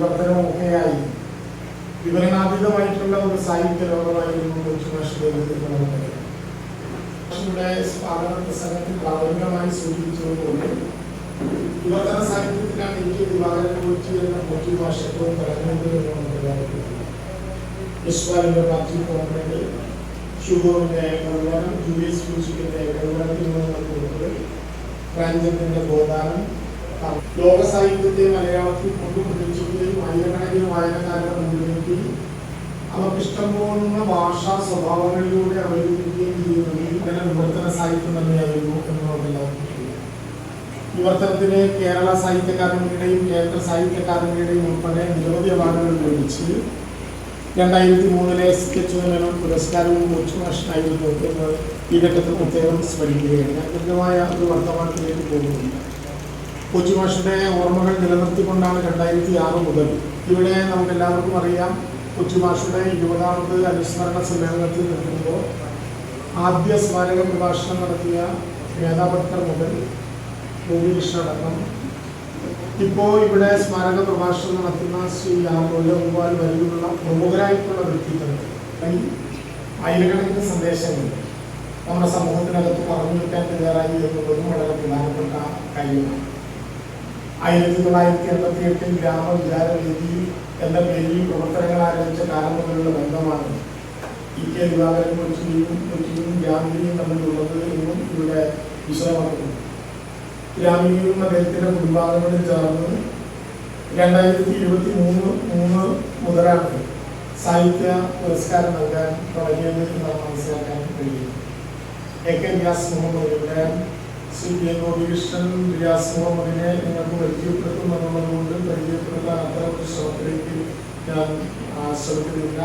വിവർത്തനവും ഒക്കെയായി വിവരണാതീതമായിട്ടുള്ള ഒരു സാഹിത്യ ലോകമായിരുന്നു കൊച്ചുഭാഷയുടെ ഭാഷയുടെ സ്വാഗത പ്രസംഗത്തിൽ പ്രാഥമികമായി സൂചിപ്പിച്ചതുകൊണ്ട് വിവർത്തന സാഹിത്യത്തിലാണ് എനിക്ക് ദിവാകരൻ കുറിച്ച് എന്ന കൊച്ചു ഭാഷ ഏറ്റവും പറഞ്ഞത് എന്ന് നമുക്ക് യശ്വാലിന്റെ പാർട്ടി കോൺഗ്രസ് ഷുഗോറിന്റെ ഗൗരവത്തിൽ നിന്ന് കൊടുത്തത് പ്രാഞ്ചത്തിന്റെ ഗോദാനം ലോക സാഹിത്യത്തെ മലയാളത്തിൽ കൊണ്ടുപ്രതിഷ്ഠിക്കുകയും ആയിരക്കണക്കിന് വായനക്കാരുടെ മുന്നിലേക്ക് അവർക്ക് ഇഷ്ടംപോലുള്ള ഭാഷാ സ്വഭാവങ്ങളിലൂടെ അവതരിപ്പിക്കുകയും ചെയ്യുന്നത് ഇങ്ങനെ വിവർത്തന സാഹിത്യം തന്നെയായിരുന്നു എന്ന് നമുക്കെല്ലാവർക്കും വിവർത്തനത്തിന് കേരള സാഹിത്യ അക്കാദമിയുടെയും കേന്ദ്ര സാഹിത്യ അക്കാദമിയുടെയും ഉൾപ്പെടെ നിരവധി അവാർഡുകൾ ലഭിച്ച് രണ്ടായിരത്തി മൂന്നിലെ സ്കെച്ച് മേനോൻ പുരസ്കാരവും മോട്ടിവേഷനായിരുന്നു എന്ന് ഈ ഘട്ടത്തിൽ പ്രത്യേകം സ്മരിക്കുകയാണ്. ഞാൻ കൃത്യമായ ഒരു വർത്തമാനത്തിലേക്ക് പോകുന്നില്ല. കൊച്ചുമാഷിന്റെ ഓർമ്മകൾ നിലനിർത്തിക്കൊണ്ടാണ് രണ്ടായിരത്തി ആറ് മുതൽ. ഇവിടെ നമുക്ക് എല്ലാവർക്കും അറിയാം കൊച്ചുമാഷിയുടെ ഇരുപതാമത് അനുസ്മരണ സമ്മേളനത്തിൽ നിൽക്കുമ്പോൾ ആദ്യ സ്മാരക പ്രഭാഷണം നടത്തിയ മേധാഭട്ടർ മുതൽ ഭൂമികൃഷ്ണടക്കം ഇപ്പോൾ ഇവിടെ സ്മാരക പ്രഭാഷണം നടത്തുന്ന ശ്രീ ആമോലഗോപാൽ വരെയുള്ള പ്രമുഖരായിട്ടുള്ള വ്യക്തിത്വം ആയിരക്കണക്കിന് സന്ദേശങ്ങൾ നമ്മുടെ സമൂഹത്തിനകത്ത് പറഞ്ഞു വെക്കാൻ തയ്യാറായി എന്നുള്ളതും വളരെ പ്രധാനപ്പെട്ട കാര്യമാണ്. ആയിരത്തി തൊള്ളായിരത്തി എൺപത്തി എട്ടിൽ ഗ്രാമ വിചാരവേദി എന്ന പേരിൽ പ്രവർത്തനങ്ങൾ ആരംഭിച്ച കാലം മുതലുള്ള ബന്ധമാണ്. ഇ കെ ദിവാകരൻ കൊച്ചിയും കൊച്ചിയും ഗ്രാമീണയും തമ്മിലുള്ളത് എന്നും ഇവിടെ വിശദമാക്കുന്നു. ഗ്രാമീണയും അദ്ദേഹത്തിന്റെ കുടുംബാംഗങ്ങളിൽ ചേർന്ന് രണ്ടായിരത്തി ഇരുപത്തി മൂന്ന് മൂന്ന് മുതലാണ് സാഹിത്യ പുരസ്കാരം നൽകാൻ തുടങ്ങിയത് എന്ന് മനസ്സിലാക്കാൻ കഴിയും എ കെ വ്യാസ് മുഹമ്മദ് ഗോപികൃഷ്ണൻ വ്യാസ് മുഹമ്മദിനെ നിങ്ങൾക്ക് പരിചയപ്പെടുത്തുമെന്നുള്ളതുകൊണ്ട് പരിചയപ്പെടുത്താൻ അത്തരം ഒരു ശ്രമത്തിലേക്ക് ഞാൻ ശ്രമിക്കുന്നില്ല